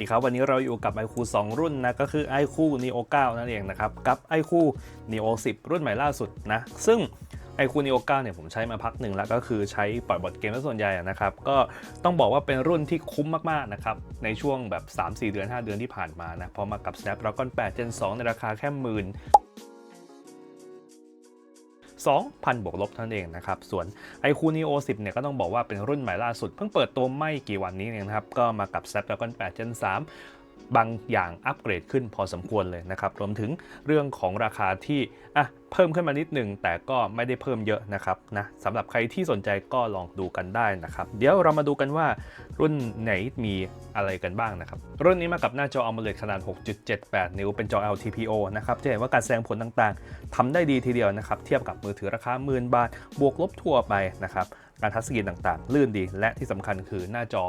ดีครับ วันนี้เราอยู่กับ iQOO 2 รุ่นนะ ก็คือ iQOO Neo 9 นั่นเองนะครับ กับ iQOO Neo 10 รุ่นใหม่ล่าสุดนะ ซึ่ง iQOO Neo 9 เนี่ยผมใช้มาพักหนึ่งแล้วก็คือใช้ปล่อยบอดเกมส่วนใหญ่นะครับ ก็ต้องบอกว่าเป็นรุ่นที่คุ้มมาก ๆ นะครับ ในช่วงแบบ 3-4 เดือน 5 เดือนที่ผ่านมานะพอมากับ Snapdragon 8 Gen 2 ในราคาแค่หมื่น 2,000 บวกลบเท่านั้นเองนะครับ ส่วน iQOO Neo 10 เนี่ยก็ต้องบอกว่าเป็นรุ่นใหม่ล่าสุด เพิ่งเปิดตัวไม่กี่วันนี้เองนะครับ ก็มากับ Snapdragon 8 Gen 3 บางอย่างอัปเกรดขึ้นพอสมควรเลยนะครับ รวมถึงเรื่องของราคาที่อะเพิ่มขึ้นมานิดหนึ่งแต่ก็ไม่ได้เพิ่มเยอะนะครับนะสำหรับใครที่สนใจก็ลองดูกันได้นะครับ เดี๋ยวเรามาดูกันว่ารุ่นไหนมีอะไรกันบ้างนะครับ รุ่นนี้มากับหน้าจอ AMOLED ขนาด 6.78 นิ้วเป็นจอ LTPO นะครับจะเห็นว่าการแสดงผลต่างๆทำได้ดีทีเดียวนะครับ เทียบกับมือถือราคาหมื่นบาท บวกลบทั่วไปนะครับการทัชสกรีนต่างๆ ลื่นดี และที่สำคัญคือหน้าจอ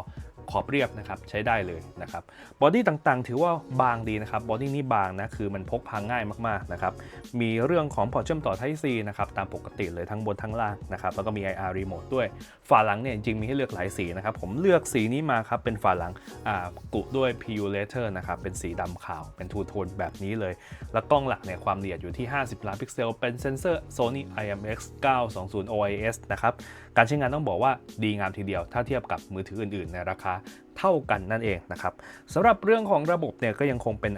ขอบเรียบนะครับใช้ได้เลยนะครับบอดี้ต่างๆ ถือว่าบางดีนะครับบอดี้นี่บางนะคือมันพกพาง่ายมากๆนะครับมีเรื่องของพอร์ตเชื่อมต่อ Type C นะครับตามปกติเลยทั้งบนทั้งล่างนะครับแล้วก็มี IR Remote ด้วยฝาหลังเนี่ยจริงมีให้เลือกหลายสีนะครับผมเลือกสีนี้มาครับเป็นฝาหลังอ่ากุด้วย PU Leather นะครับเป็นสีดำขาวเป็นทูโทนแบบนี้เลย แล้วกล้องหลักเนี่ยความละเอียดอยู่ที่ 50 ล้านพิกเซล เป็นเซนเซอร์ Sony IMX 920 OIS นะครับการใช้งานต้องบอกว่าดีงามทีเดียว ถ้าเทียบกับมือถืออื่นๆ ในราคาเท่ากันนั่นเองนะครับสำหรับเรื่องของระบบเนี่ยก็ยังคงเป็น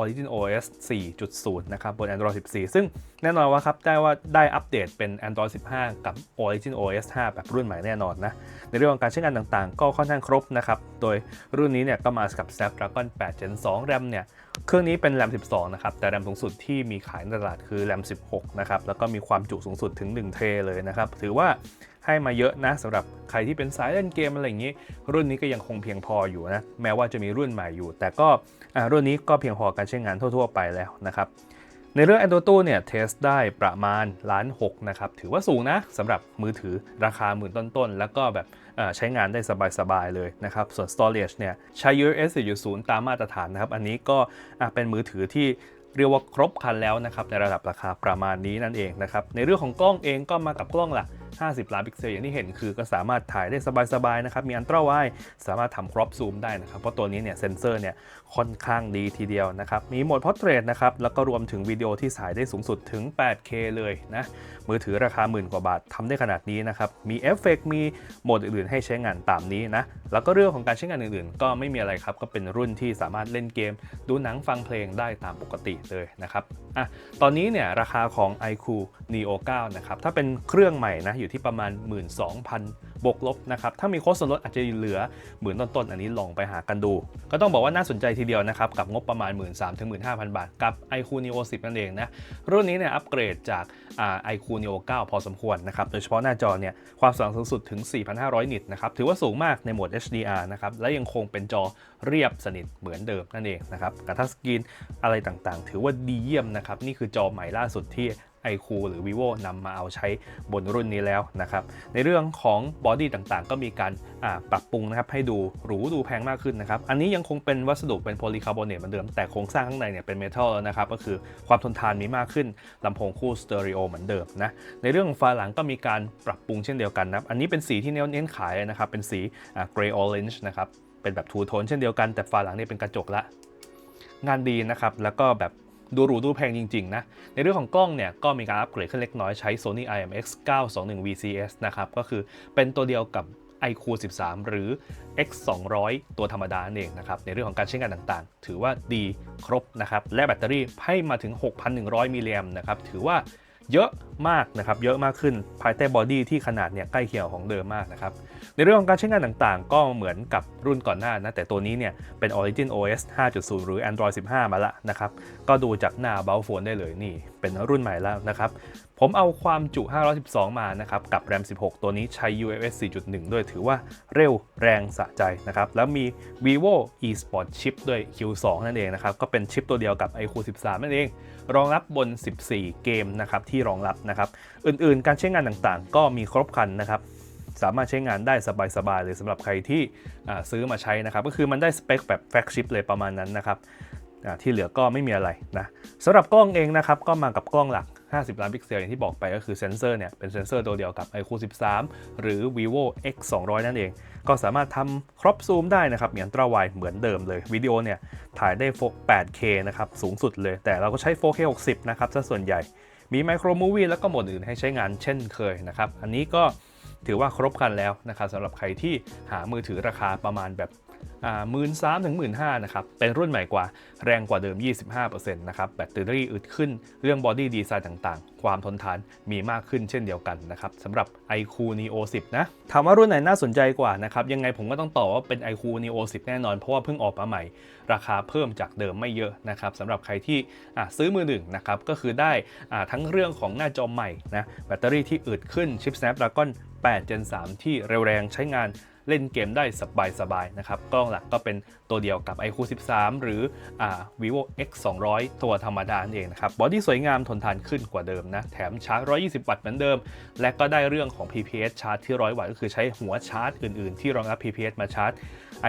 Origin OS 4.0 นะครับบน Android 14 ซึ่งแน่นอนว่าครับได้ว่าได้อัปเดตเป็น Android 15 กับ Origin OS 5 แบบรุ่นใหม่แน่นอนนะ ในเรื่องของการใช้งานต่างๆ ก็ค่อนข้างครบนะครับ โดยรุ่นนี้เนี่ยก็มากับ Snapdragon 8 Gen 2 RAM เนี่ยเครื่องนี้เป็น RAM 12 นะครับ แต่ RAM สูงสุดที่มีขายในตลาดคือ RAM 16 นะครับ แล้วก็มีความจุสูงสุดถึง 1 เทเลยนะครับ ถือว่า ให้มาเยอะนะสำหรับใครที่เป็นสายเล่นเกมอะไรอย่างนี้ รุ่นนี้ก็ยังคงเพียงพออยู่นะแม้ว่าจะมีรุ่นใหม่อยู่ แต่ก็รุ่นนี้ก็เพียงพอการใช้งานทั่ว ๆ ไปแล้วนะครับในเรื่อง AnTuTu เนี่ยเทสได้ประมาณล้านหกนะครับถือว่าสูงนะสำหรับมือถือราคาหมื่นต้นๆ แล้วก็แบบใช้งานได้สบายๆ เลยนะครับ ส่วน Storage เนี่ยใช้ UFS 4.0 ตามมาตรฐานนะครับ อันนี้ก็เป็นมือถือที่เรียกว่าครบครันแล้วนะครับ ในระดับราคาประมาณนี้นั่นเองนะครับ ในเรื่องของกล้องเองก็มากับกล้องหลัก 50 ล้านพิกเซลอย่างที่เห็นคือก็สามารถถ่ายได้สบายๆนะครับมีอันตราไวสามารถทำครอปซูมได้นะครับเพราะตัวนี้เนี่ยเซนเซอร์เนี่ยค่อนข้างดีทีเดียวนะครับมีโหมด Portrait นะครับแล้วก็รวมถึงวิดีโอที่ถ่ายได้สูงสุดถึง 8K เลยนะมือถือราคาหมื่นกว่าบาททำได้ขนาดนี้นะครับมีเอฟเฟกมีโหมดอื่นๆ ให้ใช้งานตามนี้นะแล้วก็เรื่องของการใช้งานอื่นๆ ก็ไม่มีอะไรครับก็เป็นรุ่นที่สามารถเล่นเกม ดูหนังฟังเพลงได้ตามปกติเลยนะครับอะตอนนี้เนี่ยราคาของ iQOO Neo 9นะครับถ้าเป็นเครื่องใหม่นะอยู่ที่ประมาณ 12,000 บวกลบนะครับ ถ้ามีโค้ดส่วนลดอาจจะเหลือหมื่นต้นๆ อันนี้ลองไปหากันดู ก็ต้องบอกว่าน่าสนใจทีเดียวนะครับ กับงบประมาณ 1 3 0 0 0ถึง15,000 บาท กับ iQOO Neo 10 นั่นเองนะ รุ่นนี้เนี่ยอัปเกรดจากอ่า iQOO Neo 9 พอสมควรนะครับ โดยเฉพาะหน้าจอเนี่ยความสว่างสูงสุดถึง 4,500 นิตนะครับ ถือว่าสูงมากในโหมด HDR นะครับ และยังคงเป็นจอเรียบสนิทเหมือนเดิมนั่นเองนะครับการทัชสกรีนอะไรต่างๆ ถือว่าดีเยี่ยมนะครับนี่คือจอใหม่ล่าสุดที่ iQOO หรือ vivo นำมาเอาใช้บนรุ่นนี้แล้วนะครับ ในเรื่องของบอดี้ต่างๆ ก็มีการปรับปรุงนะครับให้ดูหรูดูแพงมากขึ้นนะครับ อันนี้ยังคงเป็นวัสดุเป็นโพลีคาร์บอเนตเหมือนเดิม แต่โครงสร้างข้างในเนี่ยเป็นเมทัลแล้วนะครับ ก็คือความทนทานมีมากขึ้นลำโพงคู่สเตอริโอเหมือนเดิมนะ ในเรื่องของฝาหลังก็มีการปรับปรุงเช่นเดียวกันนะครับ อันนี้เป็นสีที่เน้นขายนะครับ เป็นสี gray orange นะครับ เป็นแบบทูโทนเช่นเดียวกัน แต่ฝาหลังเนี่ยเป็นกระจกละ งานดีนะครับ แล้วก็แบบ ดูหรูดูแพงจริงๆนะ ในเรื่องของกล้องเนี่ยก็มีการอัปเกรดขึ้นเล็กน้อยใช้ Sony IMX 921 VCS นะครับก็คือเป็นตัวเดียวกับ iQ 13 หรือ X 200ตัวธรรมดาเองนะครับ ในเรื่องของการใช้งานต่างๆ ถือว่าดีครบนะครับ และแบตเตอรี่ให้มาถึง 6,100 มิลลิแอมนะครับ ถือว่า เยอะมากนะครับ เยอะมากขึ้นภายใต้บอดี้ที่ขนาดเนี่ยใกล้เคียงของเดิมมากนะครับ ในเรื่องของการใช้งานต่างๆ ก็เหมือนกับรุ่นก่อนหน้านะ แต่ตัวนี้เนี่ยเป็น Origin OS 5.0 หรือ Android 15 มาละนะครับ ก็ดูจากหน้าเบลโฟนได้เลยนี่เป็นรุ่นใหม่แล้วนะครับ ผมเอาความจุ 512 มานะครับ กับ RAM 16 ตัวนี้ใช้ UFS 4.1 ด้วยถือว่าเร็วแรงสะใจนะครับ แล้วมี vivo eSport chip ด้วย Q2 นั่นเองนะครับ ก็เป็นชิปตัวเดียวกับ iQOO 13 นั่นเอง รองรับบน 14 เกมนะครับที่รองรับนะครับ อื่นๆ การใช้งานต่างๆ ก็มีครบครันนะครับสามารถใช้งานได้สบายๆเลยสำหรับใครที่ซื้อมาใช้นะครับ ก็คือมันได้สเปคแบบแฟกชิปเลยประมาณนั้นนะครับ ที่เหลือก็ไม่มีอะไรนะสำหรับกล้องเองนะครับก็มากับกล้องหลัก 50 ล้านพิกเซลอย่างที่บอกไปก็คือเซนเซอร์เนี่ยเป็นเซนเซอร์ตัวเดียวกับ iQOO 13 หรือ vivo x 200นั่นเอง ก็สามารถทำครอปซูมได้นะครับอย่างตราไวเหมือนเดิมเลยวิดีโอเนี่ยถ่ายได้ 8K นะครับสูงสุดเลย แต่เราก็ใช้ 4K 60 นะครับซะส่วนใหญ่มีไมโครมูวี่แล้วก็โหมดอื่นให้ใช้งานเช่นเคยนะครับ อันนี้ก็ถือว่าครบครันแล้วนะครับสำหรับใครที่หามือถือราคาประมาณแบบ หมื่นสามถึงหมื่นห้านะครับ เป็นรุ่นใหม่กว่าแรงกว่าเดิม 25%นะครับ แบตเตอรี่อึดขึ้น เรื่องบอดี้ดีไซน์ต่างๆ ความทนทานมีมากขึ้นเช่นเดียวกันนะครับสำหรับ iQOO Neo 10 นะ ถามว่ารุ่นไหนน่าสนใจกว่านะครับ ยังไงผมก็ต้องตอบว่าเป็น iQOO Neo 10 แน่นอน เพราะว่าเพิ่งออกมาใหม่ ราคาเพิ่มจากเดิมไม่เยอะนะครับสำหรับใครที่ซื้อมือหนึ่งนะครับก็คือได้ทั้งเรื่องของหน้าจอใหม่นะแบตเตอรี่ที่อึดขึ้นชิป Snapdragon 8 Gen 3 ที่เร็วแรงใช้งาน เล่นเกมได้สบายๆนะครับกล้องหลักก็เป็นตัวเดียวกับ iQOO 13 หรืออ vivo x 200 ตัวธรรมดานเองนะครับบอดี้สวยงามทนทานขึ้นกว่าเดิมนะแถมชาร์จ 120 วัตต์เหมือนเดิม และก็ได้เรื่องของ PPS ชาร์จที่ 100 วัตต์ก็คือใช้หัวชาร์จอื่นๆ ที่รองรับ PPS มาชาร์จ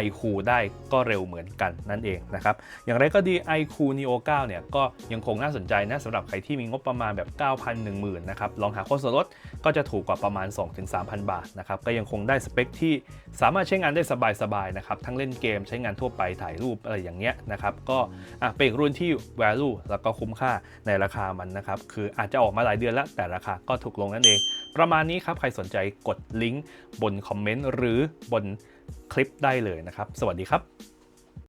iQ ได้ก็เร็วเหมือนกันนั่นเองนะครับ อย่างไรก็ดี iQ Neo 9 เนี่ยก็ยังคงน่าสนใจนะสำหรับใครที่มีงบประมาณแบบ 9,000 10,000นะครับ ลองหาโค้ดส่วนลดก็จะถูกกว่าประมาณ 2-3,000 บาทนะครับ ก็ยังคงได้สเปคที่สามารถใช้งานได้สบายๆนะครับ ทั้งเล่นเกมใช้งานทั่วไปถ่ายรูปอะไรอย่างเงี้ยนะครับ ก็อะเป็นอีกรุ่นที่ value แล้วก็คุ้มค่าในราคามันนะครับ คืออาจจะออกมาหลายเดือนแล้วแต่ราคาก็ถูกลงนั่นเอง ประมาณนี้ครับ ใครสนใจกดลิงก์บนคอมเมนต์หรือบน คลิปได้เลยนะครับ สวัสดีครับ